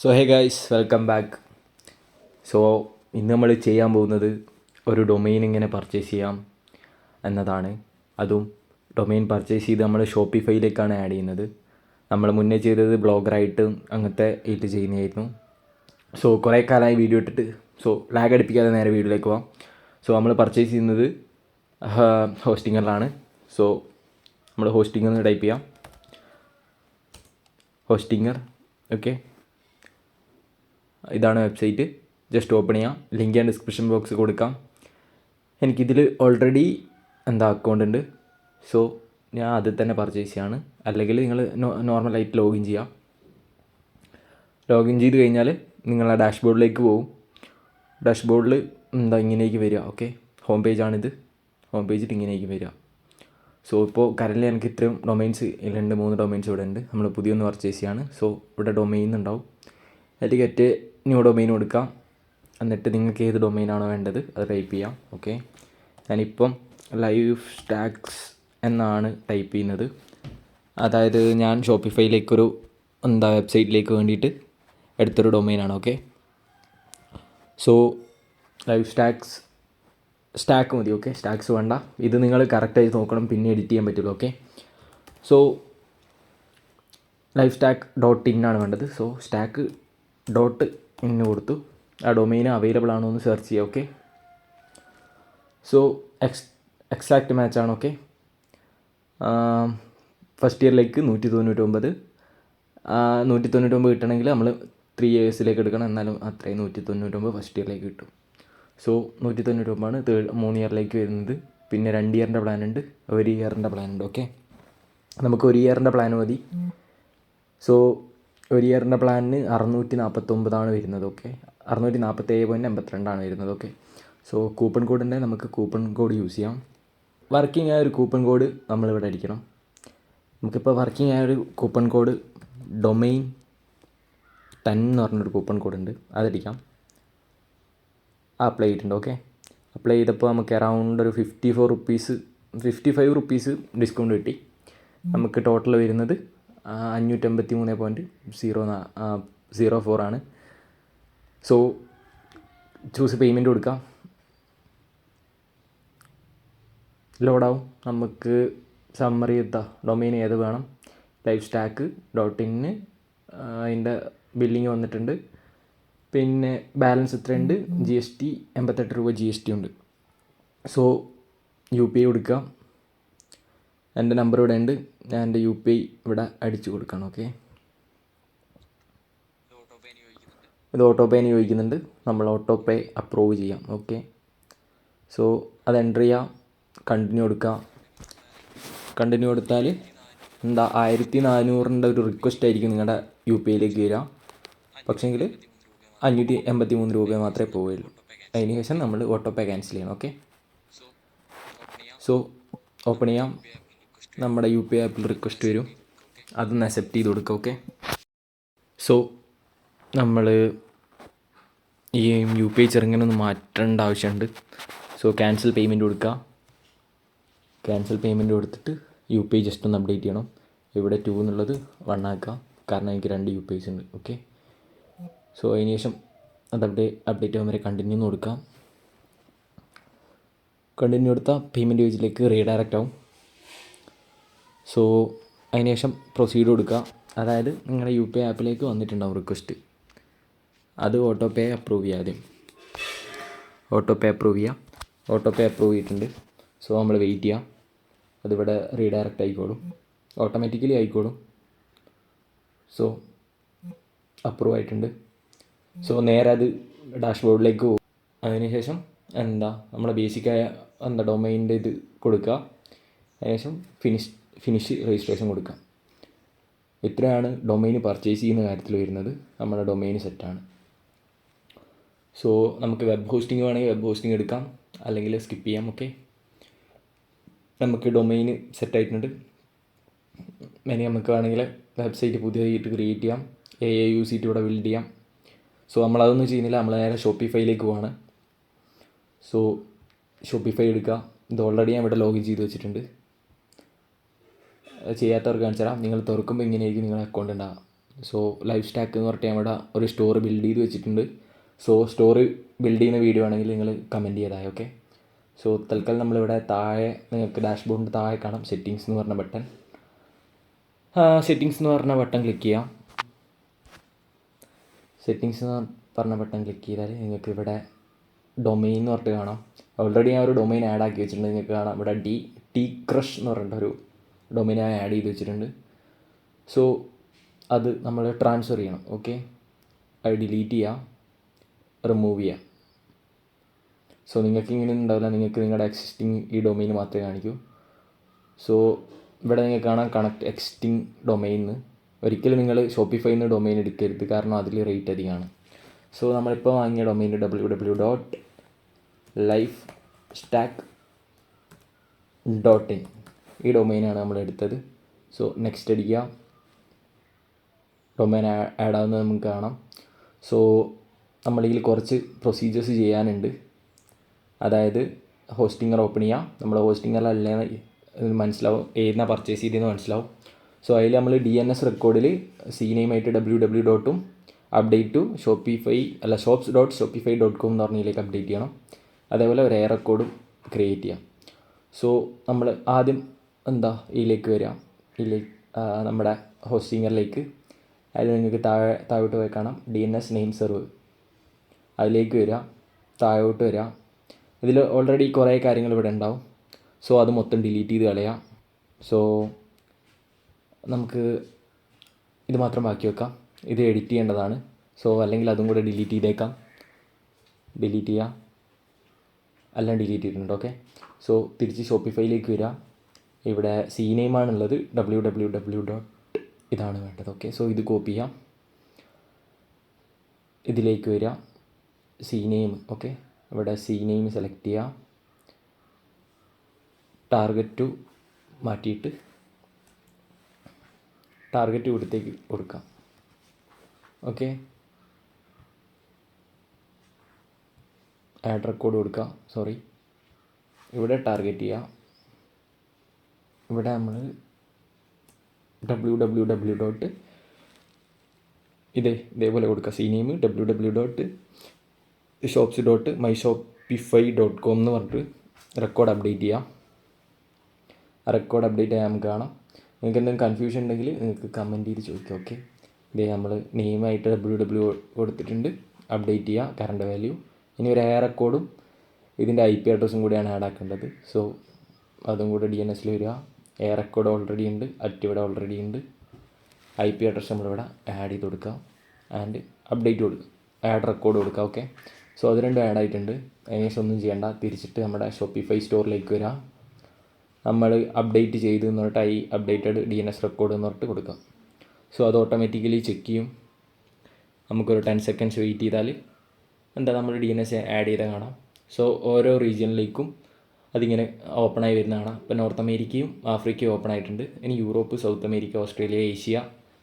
So hey guys welcome back so ഇന്ന് നമ്മൾ ചെയ്യാൻ പോകുന്നത് ഒരു ഡൊമെയിൻ എങ്ങനെ പർച്ചേസ് ചെയ്യാം എന്നതാണ്. അതും ഡൊമെയിൻ പർച്ചേസ് ചെയ്ത് നമ്മൾ ഷോപ്പിഫൈയിലേക്കാണ് ആഡ് ചെയ്യുന്നത്. നമ്മൾ മുന്നേ ചെയ്തത് ബ്ലോഗറായിട്ട് അങ്ങനത്തെ ഇട്ട് ചെയ്യുന്നതായിരുന്നു. സോ കുറേ കാലമായി വീഡിയോ ഇട്ടിട്ട് സോ ലാഗ് അടിപ്പിക്കാതെ നേരെ വീഡിയോയിലേക്ക് പോവാം. സോ നമ്മൾ പർച്ചേസ് ചെയ്യുന്നത് ഹോസ്റ്റിങ്ങറിലാണ് സോ നമ്മൾ ഹോസ്റ്റിംഗ് എന്ന് ടൈപ്പ് ചെയ്യാം. ഹോസ്റ്റിങ്ങർ ഓക്കെ ഇതാണ് വെബ്സൈറ്റ്. ജസ്റ്റ് ഓപ്പൺ ചെയ്യാം. ലിങ്ക് ഞാൻ ഡിസ്ക്രിപ്ഷൻ ബോക്സ് കൊടുക്കാം. എനിക്കിതിൽ ഓൾറെഡി എന്താ അക്കൗണ്ട് ഉണ്ട്. സോ ഞാൻ അതിൽ തന്നെ പർച്ചേസ് ചെയ്യാണ്. അല്ലെങ്കിൽ നിങ്ങൾ നോർമലായിട്ട് ലോഗിൻ ചെയ്യാം. ലോഗിൻ ചെയ്ത് കഴിഞ്ഞാൽ നിങ്ങൾ ആ ഡാഷ്ബോർഡിലേക്ക് പോകും ഡാഷ്ബോർഡിൽ എന്താ ഇങ്ങനെയൊക്കെ വരിക. ഓക്കെ ഹോം പേജാണിത് ഹോം പേജിൽ ഇങ്ങനെയൊക്കെ വരിക. സോ ഇപ്പോൾ കറൻലി എനിക്ക് ഇത്രയും ഡൊമൈൻസ് രണ്ട് മൂന്ന് ഡൊമൈൻസ് ഇവിടെ ഉണ്ട് നമ്മൾ പുതിയൊന്ന് പർച്ചേസ് ചെയ്യാണ്. സോ ഇവിടെ ഡൊമൈൻ ഉണ്ടാവും. ഗെറ്റ് ന്യൂ ഡൊമൈൻ കൊടുക്കാം. എന്നിട്ട് നിങ്ങൾക്ക് ഏത് ഡൊമൈനാണോ വേണ്ടത് അത് ടൈപ്പ് ചെയ്യാം. ഓക്കെ ഞാനിപ്പം ലൈവ് സ്റ്റാക്സ് എന്നാണ് ടൈപ്പ് ചെയ്യുന്നത്. അതായത് ഞാൻ ഷോപ്പിഫൈയിലേക്കൊരു എന്താ വെബ്സൈറ്റിലേക്ക് വേണ്ടിയിട്ട് എടുത്തൊരു ഡൊമൈനാണ് okay so live stacks stack മതി. ഓക്കെ സ്റ്റാക്സ് വേണ്ട. ഇത് നിങ്ങൾ കറക്റ്റായി നോക്കണം. പിന്നെ എഡിറ്റ് ചെയ്യാൻ പറ്റുള്ളൂ. Okay so life stack dot in ആണ് വേണ്ടത്. സോ സ്റ്റാക്ക് ഡോട്ട് ഇന്ന് കൊടുത്തു. ആ ഡൊമൈൻ അവൈലബിൾ ആണോ എന്ന് സെർച്ച് ചെയ്യുക okay so ex exact match ആണ് ഓക്കെ ഫസ്റ്റ് ഇയറിലേക്ക് നൂറ്റി തൊണ്ണൂറ്റൊമ്പത് നൂറ്റി തൊണ്ണൂറ്റൊമ്പത് കിട്ടണമെങ്കിൽ നമ്മൾ ത്രീ ഇയേഴ്സിലേക്ക് എടുക്കണം. എന്നാലും അത്രയും നൂറ്റി തൊണ്ണൂറ്റൊമ്പത് ഫസ്റ്റ് ഇയറിലേക്ക് കിട്ടും. സോ നൂറ്റി തൊണ്ണൂറ്റൊമ്പതാണ് തേർഡ് മൂന്ന് ഇയറിലേക്ക് വരുന്നത്. പിന്നെ രണ്ട് ഇയറിന്റെ പ്ലാൻ ഉണ്ട്. ഒരു ഇയറിന്റെ പ്ലാൻ ഉണ്ട് ഓക്കെ നമുക്ക് ഒരു ഇയറിന്റെ പ്ലാൻ മതി. സോ ഒരു ഇയറിന്റെ പ്ലാനിന് അറുന്നൂറ്റി നാൽപ്പത്തൊമ്പതാണ് വരുന്നത് ഓക്കെ അറുന്നൂറ്റി നാൽപ്പത്തേഴ് പോയിന്റ് എൺപത്തിരണ്ടാണ് വരുന്നത് ഓക്കെ സോ കൂപ്പൺ കോഡ് കോഡിന്റെ നമുക്ക് കൂപ്പൺ കോഡ് യൂസ് ചെയ്യാം. വർക്കിംഗ് ആയ ഒരു കൂപ്പൺ കോഡ് നമ്മളിവിടെ അടിക്കണം. നമുക്കിപ്പോൾ വർക്കിംഗ് ആയ ഒരു കൂപ്പൺ കോഡ് ഡൊമൈൻ ടെൻ എന്ന് പറഞ്ഞൊരു കൂപ്പൺ കോഡ് ഉണ്ട് അതടിക്കാം. അപ്ലൈ ചെയ്തിട്ടുണ്ട് ഓക്കെ അപ്ലൈ ചെയ്തപ്പോൾ നമുക്ക് അറൗണ്ട് ഒരു fifty four rupees fifty five rupees discount കിട്ടി. നമുക്ക് ടോട്ടൽ വരുന്നത് അഞ്ഞൂറ്റമ്പത്തി മൂന്ന് പോയിന്റ് സീറോ സീറോ ഫോർ ആണ്. സോ ചൂസ് പേയ്മെന്റ് കൊടുക്കാം. ലോഡാവും നമുക്ക് സമ്മറി എത്താം ഡൊമൈൻ ഏത് വേണം? ലൈഫ് സ്റ്റാക്ക് ഡോട്ട് ഇന്ന് അതിന്റെ ബില്ലിങ് വന്നിട്ടുണ്ട്. പിന്നെ ബാലൻസ് എത്രയുണ്ട്? ജി എസ് ടി എൺപത്തെട്ട് രൂപ ജി എസ് ടി ഉണ്ട്. സോ യു പി ഐ കൊടുക്കാം. എന്റെ നമ്പർ ഇവിടെ ഉണ്ട്. ഞാൻ എന്റെ യു പി ഐ ഇവിടെ അടിച്ചു കൊടുക്കണം ഓക്കെ ഇത് ഓട്ടോ പേന് ചോദിക്കുന്നുണ്ട്. നമ്മൾ ഓട്ടോ പേ അപ്രൂവ് ചെയ്യാം ഓക്കെ സോ അത് എന്റർ ചെയ്യാം. കണ്ടിന്യൂ കൊടുക്കാം. കണ്ടിന്യൂ കൊടുത്താൽ എന്താ ആയിരത്തി നാനൂറിന്റെ ഒരു റിക്വസ്റ്റ് ആയിരിക്കും നിങ്ങളുടെ യു പി ഐയിലേക്ക് വരിക. പക്ഷേങ്കിൽ അഞ്ഞൂറ്റി എൺപത്തി മൂന്ന് രൂപ മാത്രമേ പോവുകയുള്ളൂ. അതിന് ശേഷം നമ്മൾ ഓട്ടോ പേ ക്യാൻസൽ ചെയ്യണം ഓക്കെ സോ ഓപ്പൺ ചെയ്യാം. നമ്മുടെ യു പി ഐ ആപ്പിൽ റിക്വസ്റ്റ് വരും. അതൊന്ന് അക്സെപ്റ്റ് ചെയ്ത് കൊടുക്കുക ഓക്കെ സോ നമ്മൾ ഈ യു പി ഐ ചെറുങ്ങനെ ഒന്ന് മാറ്റേണ്ട ആവശ്യമുണ്ട് സോ ക്യാൻസൽ പേയ്മെന്റ് കൊടുക്കുക ക്യാൻസൽ പേയ്മെന്റ് കൊടുത്തിട്ട് യു പി ഐ ജസ്റ്റ് ഒന്ന് അപ്ഡേറ്റ് ചെയ്യണം. ഇവിടെ ടു എന്നുള്ളത് വൺ ആക്കുക കാരണം എനിക്ക് രണ്ട് യു പി ഐസ് ഉണ്ട് ഓക്കെ സോ അതിന് ശേഷം അത് അപ്ഡേറ്റ് അപ്ഡേറ്റ് ആകുമ്പോൾ കണ്ടിന്യൂ കൊടുക്കാം. കണ്ടിന്യൂ കൊടുത്താൽ പേയ്മെന്റ് പേജിലേക്ക് റീഡയറക്റ്റ് ആവും. സോ അതിന് ശേഷം പ്രൊസീഡ് കൊടുക്കുക അതായത് നിങ്ങളുടെ യു പി ഐ ആപ്പിലേക്ക് വന്നിട്ടുണ്ടാവും റിക്വസ്റ്റ് അത് ഓട്ടോ പേ അപ്രൂവ് ചെയ്യുക ആദ്യം. ഓട്ടോ പേ അപ്രൂവ് ചെയ്യുക ഓട്ടോ പേ അപ്രൂവ് ചെയ്തിട്ടുണ്ട്. സോ നമ്മൾ വെയിറ്റ് ചെയ്യാം. അതിവിടെ റീഡയറക്റ്റ് ആയിക്കോളും. ഓട്ടോമാറ്റിക്കലി ആയിക്കോളും. സോ അപ്രൂവ് ആയിട്ടുണ്ട്. സോ നേരെ അത് ഡാഷ്ബോർഡിലേക്ക് പോകും. അതിനുശേഷം എന്താ? നമ്മളെ ബേസിക്കായ എന്താ ഡൊമൈന്റെ ഇത് കൊടുക്കുക അതിനുശേഷം ഫിനിഷ് ഫിനിഷ് രജിസ്ട്രേഷൻ കൊടുക്കാം. എത്രയാണ് ഡൊമൈൻ പർച്ചേസ് ചെയ്യുന്ന കാര്യത്തിൽ വരുന്നത്. നമ്മുടെ ഡൊമൈൻ സെറ്റാണ് സോ നമുക്ക് വെബ് ഹോസ്റ്റിംഗ് വേണമെങ്കിൽ വെബ് ഹോസ്റ്റിംഗ് എടുക്കാം. അല്ലെങ്കിൽ സ്കിപ്പ് ചെയ്യാം ഓക്കെ നമുക്ക് ഡൊമൈൻ സെറ്റായിട്ടുണ്ട് ഇനി നമുക്ക് വേണമെങ്കിൽ വെബ്സൈറ്റ് പുതിയതായിട്ട് ക്രിയേറ്റ് ചെയ്യാം. എ എ യു സീറ്റ് ഇവിടെ ബിൽഡ് ചെയ്യാം. സോ നമ്മളതൊന്നും ചെയ്യുന്നില്ല. നമ്മൾ നേരെ ഷോപ്പിഫൈയിലേക്ക് പോവാണ്. സോ ഷോപ്പിഫൈ എടുക്കുക. ഇത് ഓൾറെഡി ഞാൻ ഇവിടെ ലോഗിൻ ചെയ്ത് വെച്ചിട്ടുണ്ട്. ചെയ്യാത്തവർക്ക് കാണിച്ചു തരാം നിങ്ങൾ തുറക്കുമ്പോൾ ഇങ്ങനെയായിരിക്കും നിങ്ങളുടെ അക്കൗണ്ട് ഉണ്ടാകുക സോ ലൈഫ് സ്റ്റാക്ക് എന്ന് പറഞ്ഞിട്ട് അവിടെ ഒരു സ്റ്റോറി ബിൽഡ് ചെയ്ത് വെച്ചിട്ടുണ്ട്. സോ സ്റ്റോറി ബിൽഡ് ചെയ്യുന്ന വീഡിയോ ആണെങ്കിൽ നിങ്ങൾ കമന്റ് ചെയ്താൽ ഓക്കെ സോ തൽക്കാലം നമ്മളിവിടെ താഴെ നിങ്ങൾക്ക് ഡാഷ്ബോർഡിന്റെ താഴെ കാണാം. സെറ്റിങ്സ് എന്ന് പറഞ്ഞ ബട്ടൺ സെറ്റിങ്സ് എന്ന് പറഞ്ഞ ബട്ടൺ ക്ലിക്ക് ചെയ്യാം. സെറ്റിങ്സ് എന്ന് പറഞ്ഞ ബട്ടൺ ക്ലിക്ക് ചെയ്താൽ നിങ്ങൾക്ക് ഇവിടെ ഡൊമൈൻ എന്ന് പറഞ്ഞിട്ട് കാണാം. ഓൾറെഡി ഞാൻ ഒരു ഡൊമൈൻ ആഡ് ആക്കി വെച്ചിട്ടുണ്ട്. നിങ്ങൾക്ക് കാണാം. ഇവിടെ ഡി ടി ക്രഷ് എന്ന് പറഞ്ഞിട്ടൊരു ഞാൻ ആഡ് ചെയ്ത് വെച്ചിട്ടുണ്ട്. സോ അത് നമ്മൾ ട്രാൻസ്ഫർ ചെയ്യണം ഓക്കെ അത് ഡിലീറ്റ് ചെയ്യാം റിമൂവ് ചെയ്യാം. സോ നിങ്ങൾക്ക് ഇങ്ങനെ ഉണ്ടാവില്ല നിങ്ങൾക്ക് നിങ്ങളുടെ എക്സിസ്റ്റിംഗ് ഈ ഡൊമൈൻ മാത്രമേ കാണിക്കൂ. സോ ഇവിടെ നിങ്ങൾക്ക് കാണാം കണക്ട് എക്സിസ്റ്റിംഗ് ഡൊമെയിൻ ഒരിക്കലും നിങ്ങൾ ഷോപ്പിഫൈ നിന്ന് ഡൊമൈൻ എടുക്കരുത് കാരണം അതിൽ റേറ്റ് അധികമാണ്. സോ നമ്മളിപ്പോൾ വാങ്ങിയ domain W W dot life stack dot in ഈ ഡൊമൈനാണ് നമ്മൾ എടുത്തത്. സോ നെക്സ്റ്റ് അടിക്കുക. ഡൊമൈൻ ആഡ് ആവുന്നത് നമുക്ക് കാണാം. സോ നമ്മളിതിൽ കുറച്ച് പ്രൊസീജിയേഴ്സ് ചെയ്യാനുണ്ട്. അതായത് ഹോസ്റ്റിംഗർ ഓപ്പൺ ചെയ്യാം നമ്മൾ ഹോസ്റ്റിംഗറിലല്ലേ മനസ്സിലാവും. ഏതിനാ പർച്ചേസ് ചെയ്തതെന്ന് മനസ്സിലാവും. സോ അതിൽ നമ്മൾ ഡി എൻ എസ് റെക്കോർഡിൽ സി നെയിമായിട്ട് ഡബ്ല്യൂ ഡബ്ല്യൂ ഡോട്ടും അപ്ഡേറ്റ് ടു ഷോപ്പിഫൈ അല്ല shops dot Shopify dot com എന്ന് പറഞ്ഞതിലേക്ക് അപ്ഡേറ്റ് ചെയ്യണം. അതേപോലെ ഒരു എയർ റെക്കോർഡും ക്രിയേറ്റ് ചെയ്യാം. സോ നമ്മൾ ആദ്യം എന്താ ഇതിലേക്ക് വരിക. ഇതിലേക്ക് നമ്മുടെ ഹോസ്റ്റിംഗറിലേക്ക്. അതിൽ നിങ്ങൾക്ക് താഴെ താഴോട്ട് പോയി കാണാം. D N S name serve. അതിലേക്ക് വരിക. താഴോട്ട് വരിക. ഇതിൽ ഓൾറെഡി കുറേ കാര്യങ്ങൾ ഇവിടെ ഉണ്ടാവും. സോ അത് മൊത്തം ഡിലീറ്റ് ചെയ്ത് കളയാം. സോ നമുക്ക് ഇത് മാത്രം ബാക്കി വെക്കാം. ഇത് എഡിറ്റ് ചെയ്യേണ്ടതാണ്. സോ അല്ലെങ്കിൽ അതും കൂടെ ഡിലീറ്റ് ചെയ്തേക്കാം. ഡിലീറ്റ് ചെയ്യാം. എല്ലാം ഡിലീറ്റ് ചെയ്തിട്ടുണ്ട് ഓക്കെ സോ തിരിച്ച് ഷോപ്പിഫൈയിലേക്ക് വരിക. ഇവിടെ സി നെയിമാണുള്ളത് ഡബ്ല്യൂ ഡബ്ല്യൂ ഡബ്ല്യൂ ഡോട്ട് ഇതാണ് വേണ്ടത്. ഓക്കെ സോ ഇത് കോപ്പി ചെയ്യാം. ഇതിലേക്ക് വരിക. സി നെയിം ഓക്കെ ഇവിടെ സി നെയിം സെലക്ട് ചെയ്യാം. ടാർഗറ്റ് ടു മാറ്റിയിട്ട് ടാർഗറ്റ് ഇവിടത്തേക്ക് കൊടുക്കാം. ഓക്കെ ആഡ് റെക്കോർഡ് കൊടുക്കുക സോറി ഇവിടെ ടാർഗറ്റ് ചെയ്യുക ഇവിടെ നമ്മൾ ഡബ്ല്യൂ ഡോട്ട് ഇതേ ഇതേപോലെ കൊടുക്കുക C name W W dot shops dot my Shopify dot com എന്ന് പറഞ്ഞിട്ട് റെക്കോർഡ് അപ്ഡേറ്റ് ചെയ്യാം. ആ റെക്കോർഡ് അപ്ഡേറ്റ് ചെയ്യാൻ നമുക്ക് കാണാം. നിങ്ങൾക്ക് എന്തെങ്കിലും കൺഫ്യൂഷൻ ഉണ്ടെങ്കിൽ നിങ്ങൾക്ക് കമന്റ് ചെയ്ത് ചോദിക്കാം ഓക്കെ ഇതേ നമ്മൾ നെയിമായിട്ട് ഡബ്ല്യൂ ഡബ്ല്യൂ കൊടുത്തിട്ടുണ്ട്. അപ്ഡേറ്റ് ചെയ്യുക കറണ്ട് വാല്യൂ ഇനി ഒരു എ റെക്കോർഡും ഇതിന്റെ ഐ പി അഡ്രസ്സും കൂടിയാണ് ആഡ് ആക്കേണ്ടത്. സോ അതും കൂടെ ഡി എൻ എസിൽ വരിക. എ റെക്കോർഡ് ഓൾറെഡി ഉണ്ട് അറ്റ് ഇവിടെ ഓൾറെഡി ഉണ്ട്. ഐ പി അഡ്രസ്സ് നമ്മളിവിടെ ആഡ് ചെയ്ത് കൊടുക്കുക ആൻഡ് അപ്ഡേറ്റ് കൊടുക്കുക ആഡ് റെക്കോർഡ് കൊടുക്കുക ഓക്കെ സോ അത് രണ്ടും ആഡ് ആയിട്ടുണ്ട്. അതിനുശേഷം ഒന്നും ചെയ്യേണ്ട. തിരിച്ചിട്ട് നമ്മുടെ ഷോപ്പിഫൈ സ്റ്റോറിലേക്ക് വരിക നമ്മൾ അപ്ഡേറ്റ് ചെയ്ത് എന്ന് പറഞ്ഞിട്ട് I updated D N S record എന്ന് പറഞ്ഞിട്ട് കൊടുക്കാം. സോ അത് ഓട്ടോമാറ്റിക്കലി ചെക്ക് ചെയ്യും. നമുക്കൊരു ടെൻ സെക്കൻഡ്സ് വെയിറ്റ് ചെയ്താൽ എന്താ? നമ്മൾ ഡി എൻ എസ് ആഡ് ചെയ്താൽ കാണാം. സോ ഓരോ റീജിയനിലേക്കും അതിങ്ങനെ ഓപ്പണായി വരുന്ന കാണാം നോർത്ത് അമേരിക്കയും ആഫ്രിക്കയും ഓപ്പൺ ആയിട്ടുണ്ട് ഇനി Europe South America Australia Asia.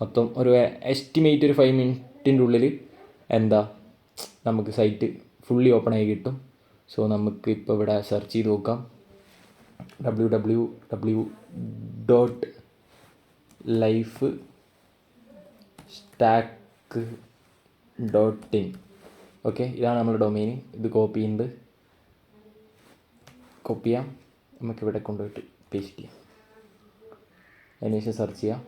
മൊത്തം ഒരു എസ്റ്റിമേറ്റ് ഒരു ഫൈവ് മിനിറ്റിന്റെ ഉള്ളിൽ എന്താ നമുക്ക് സൈറ്റ് ഫുള്ളി ഓപ്പൺ ആയി കിട്ടും. സോ നമുക്ക് ഇപ്പോൾ ഇവിടെ സെർച്ച് ചെയ്ത് നോക്കാം. W W W dot life stack dot in okay ഇതാണ് നമ്മുടെ ഡൊമൈൻ ഇത് കോപ്പി ഉണ്ട് കോപ്പി ചെയ്യാം നമുക്കിവിടെ കൊണ്ടുപോയിട്ട് പേസ്റ്റ് ചെയ്യാം. അതിനുശേഷം സെർച്ച് ചെയ്യാം.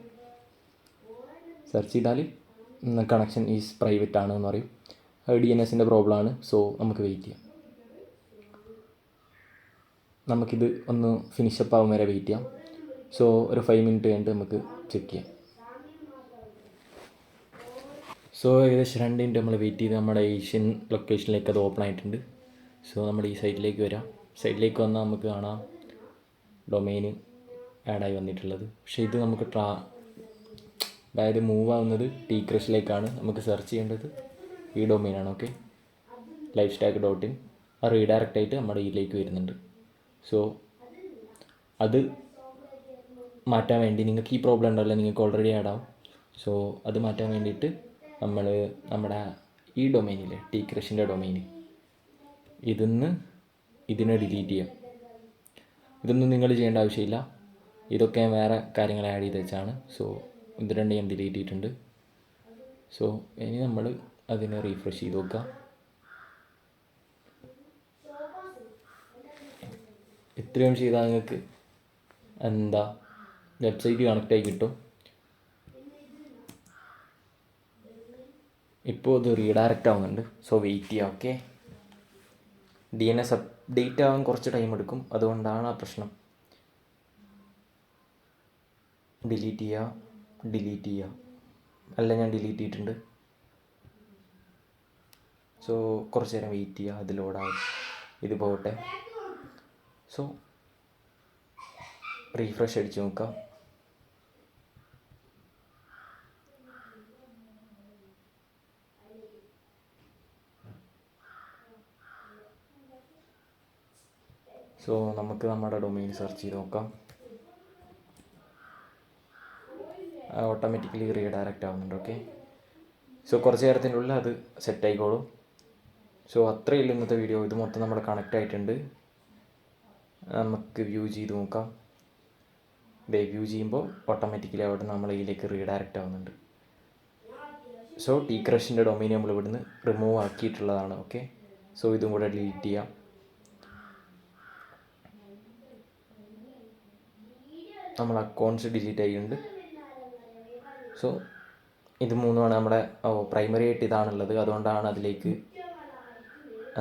സെർച്ച് ചെയ്താൽ കണക്ഷൻ ഈസ് പ്രൈവറ്റ് ആണ് എന്ന് പറയും. ഡി എൻ എസിന്റെ പ്രോബ്ലം ആണ്. സോ നമുക്ക് വെയിറ്റ് ചെയ്യാം. നമുക്കിത് ഒന്ന് ഫിനിഷപ്പ് ആവും വരെ വെയിറ്റ് ചെയ്യാം. സോ ഒരു ഫൈവ് മിനിറ്റ് കഴിഞ്ഞിട്ട് നമുക്ക് ചെക്ക് ചെയ്യാം. സോ ഏകദേശം രണ്ട് മിനിറ്റ് നമ്മൾ വെയിറ്റ് ചെയ്ത് നമ്മുടെ ഏഷ്യൻ ലൊക്കേഷനിലേക്ക് അത് ഓപ്പൺ ആയിട്ടുണ്ട്. സോ നമ്മൾ ഈ സൈറ്റിലേക്ക് വരാം. സൈറ്റിലേക്ക് വന്നാൽ നമുക്ക് കാണാം. ഡൊമൈന് ആഡായി വന്നിട്ടുള്ളത്. പക്ഷേ ഇത് നമുക്ക് ട്രാ അതായത് മൂവ് ആവുന്നത് ടീ ക്രഷിലേക്കാണ് നമുക്ക് സെർച്ച് ചെയ്യേണ്ടത്. ഈ ഡൊമൈനാണ് okay life stack dot in ആ റീഡയറക്റ്റ് ആയിട്ട് നമ്മുടെ ഇതിലേക്ക് വരുന്നുണ്ട്. സോ അത് മാറ്റാൻ വേണ്ടി നിങ്ങൾക്ക് ഈ പ്രോബ്ലം ഉണ്ടല്ലോ നിങ്ങൾക്ക് ഓൾറെഡി ആഡ് ആവും. സോ അത് മാറ്റാൻ വേണ്ടിയിട്ട് നമ്മൾ നമ്മുടെ ഈ ഡൊമൈനിൽ ടീ ക്രഷിന്റെ ഡൊമൈന് ഇതിന്ന് ഇതിനെ ഡിലീറ്റ് ചെയ്യാം. ഇതൊന്നും നിങ്ങൾ ചെയ്യേണ്ട ആവശ്യമില്ല. ഇതൊക്കെ വേറെ കാര്യങ്ങൾ ആഡ് ചെയ്ത് വെച്ചാണ്. സോ ഇത് രണ്ട് ഞാൻ ഡിലീറ്റ് ചെയ്തിട്ടുണ്ട്. സോ ഇനി നമ്മൾ അതിനെ റീഫ്രഷ് ചെയ്ത് നോക്കാം. ഇത്രയും ചെയ്താൽ നിങ്ങൾക്ക് എന്താ വെബ്സൈറ്റ് കണക്റ്റ് ആയി കിട്ടും. ഇപ്പോൾ ഇത് റീഡയറക്റ്റ് ആവുന്നുണ്ട്. സോ വെയിറ്റ് ചെയ്യാം okay D N S update ആവാൻ കുറച്ച് ടൈം എടുക്കും. അതുകൊണ്ടാണ് ആ പ്രശ്നം. ഡിലീറ്റ് ചെയ്യുക ഡിലീറ്റ് ചെയ്യുക അല്ല ഞാൻ ഡിലീറ്റ് ചെയ്തിട്ടുണ്ട്. സോ കുറച്ച് നേരം വെയിറ്റ് ചെയ്യുക അത് ലോഡാവും ഇത് പോകട്ടെ. സോ റീഫ്രഷ് അടിച്ച് നോക്കാം. സോ നമുക്ക് നമ്മുടെ ഡൊമൈൻ സെർച്ച് ചെയ്ത് നോക്കാം. ഓട്ടോമാറ്റിക്കലി റീഡയറക്റ്റ് ആവുന്നുണ്ട് ഓക്കെ സോ കുറച്ച് നേരത്തിനുള്ളിൽ അത് സെറ്റ് ആയിക്കോളും. സോ അത്രയേ ഉള്ളൂ ഇന്നത്തെ വീഡിയോ ഇത് മൊത്തം നമ്മുടെ കണക്റ്റ് ആയിട്ടുണ്ട്. നമുക്ക് വ്യൂ ചെയ്ത് നോക്കാം. ദേ വ്യൂ ചെയ്യുമ്പോൾ ഓട്ടോമാറ്റിക്കലി അവിടെ നമ്മൾ ഇതിലേക്ക് റീഡയറക്റ്റ് ആവുന്നുണ്ട്. സോ ടി ക്രഷിന്റെ ഡൊമൈൻ നമ്മൾ ഇവിടുന്ന് റിമൂവ് ആക്കിയിട്ടുള്ളതാണ് ഓക്കെ സോ ഇതും കൂടെ ഡിലീറ്റ് ചെയ്യാം. നമ്മൾ അക്കൗണ്ട്സ് ഡിലീറ്റ് ആയിട്ടുണ്ട് സോ ഇത് മൂന്നുമാണ് നമ്മുടെ പ്രൈമറി ആയിട്ട് ഇതാണുള്ളത്. അതുകൊണ്ടാണ് അതിലേക്ക്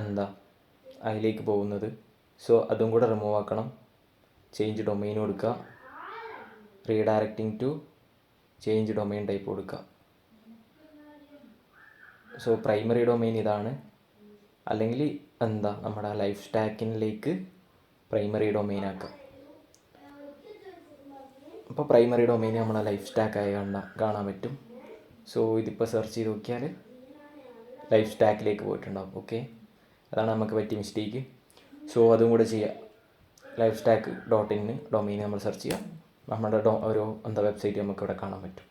എന്താ അതിലേക്ക് പോകുന്നത്. സോ അതും കൂടെ റിമൂവ് ആക്കണം. ചേഞ്ച് ഡൊമൈൻ കൊടുക്കുക. Redirecting to change domain type കൊടുക്കുക. സോ പ്രൈമറി ഡൊമൈൻ ഇതാണ്. അല്ലെങ്കിൽ എന്താ നമ്മുടെ ലൈഫ് സ്റ്റാക്കിനിലേക്ക് പ്രൈമറി ഡൊമൈൻ ആക്കാം. അപ്പോൾ പ്രൈമറി ഡൊമൈൻ നമ്മളെ ലൈഫ് സ്റ്റാക്കായി കാണാൻ കാണാൻ പറ്റും. സോ ഇതിപ്പോൾ സെർച്ച് ചെയ്ത് നോക്കിയാൽ ലൈഫ് സ്റ്റാക്കിലേക്ക് പോയിട്ടുണ്ടാവും. ഓക്കെ അതാണ് നമുക്ക് പറ്റിയ മിസ്റ്റേക്ക് സോ അതും കൂടെ ചെയ്യുക life stack dot in domain നമ്മൾ സെർച്ച് ചെയ്യാം. നമ്മുടെ ഡോ ഒരു എന്താ വെബ്സൈറ്റ് നമുക്ക് ഇവിടെ കാണാൻ പറ്റും.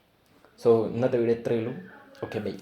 സോ ഇന്നത്തെ വീഡിയോ ഇത്രയേ ഉള്ളൂ. Okay bye